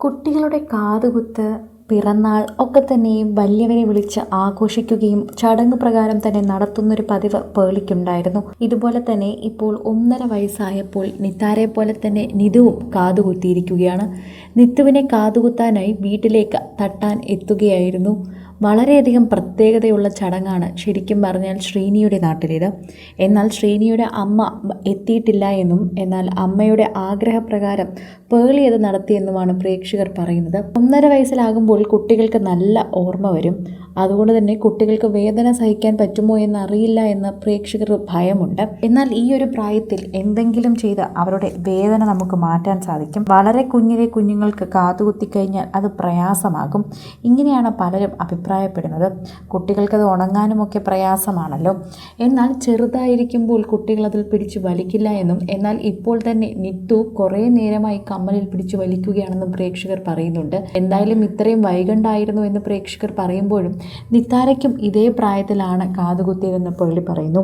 കുട്ടികളുടെ കാതുകുത്ത് പിറന്നാൾ ഒക്കെ തന്നെയും വലിയവരെ വിളിച്ച് ആഘോഷിക്കുകയും ചടങ്ങ് പ്രകാരം തന്നെ നടത്തുന്നൊരു പതിവ് പേളിക്കുണ്ടായിരുന്നു. ഇതുപോലെ തന്നെ ഇപ്പോൾ ഒന്നര വയസ്സായപ്പോൾ നിത്താരെ പോലെ തന്നെ നിതുവും കാതുകുത്തിയിരിക്കുകയാണ്. നിത്തുവിനെ കാതുകുത്താനായി വീട്ടിലേക്ക് തട്ടാൻ എത്തുകയായിരുന്നു. വളരെയധികം പ്രത്യേകതയുള്ള ചടങ്ങാണ് ശരിക്കും പറഞ്ഞാൽ ശ്രീനിയുടെ നാട്ടിലേത്. എന്നാൽ ശ്രീനിയുടെ അമ്മ എത്തിയിട്ടില്ല എന്നും എന്നാൽ അമ്മയുടെ ആഗ്രഹപ്രകാരം പേളി അത് നടത്തിയെന്നുമാണ് പ്രേക്ഷകർ പറയുന്നത്. ഒന്നര വയസ്സിലാകുമ്പോൾ കുട്ടികൾക്ക് നല്ല ഓർമ്മ വരും. അതുകൊണ്ട് തന്നെ കുട്ടികൾക്ക് വേദന സഹിക്കാൻ പറ്റുമോ എന്ന് അറിയില്ല എന്ന് പ്രേക്ഷകർ ഭയമുണ്ട്. എന്നാൽ ഈ ഒരു പ്രായത്തിൽ എന്തെങ്കിലും ചെയ്ത് അവരുടെ വേദന നമുക്ക് മാറ്റാൻ സാധിക്കും. വളരെ കുഞ്ഞിലെ കുഞ്ഞുങ്ങൾക്ക് കാതുകുത്തിക്കഴിഞ്ഞാൽ അത് പ്രയാസമാകും. ഇങ്ങനെയാണ് പലരും അഭിപ്രായപ്പെടുന്നത്. കുട്ടികൾക്കത് ഉണങ്ങാനുമൊക്കെ പ്രയാസമാണല്ലോ. എന്നാൽ ചെറുതായിരിക്കുമ്പോൾ കുട്ടികളതിൽ പിടിച്ചു വലിക്കില്ല എന്നും എന്നാൽ ഇപ്പോൾ തന്നെ നിത്തു കുറേ നേരമായി കമ്മലിൽ പിടിച്ചു വലിക്കുകയാണെന്നും പ്രേക്ഷകർ പറയുന്നുണ്ട്. എന്തായാലും ഇത്രയും വൈകണ്ടായിരുന്നു എന്ന് പ്രേക്ഷകർ പറയുമ്പോഴും നിത്താരയ്ക്കും ഇതേ പ്രായത്തിലാണ് കാതുകുത്തിയതെന്ന് പേളി പറയുന്നു.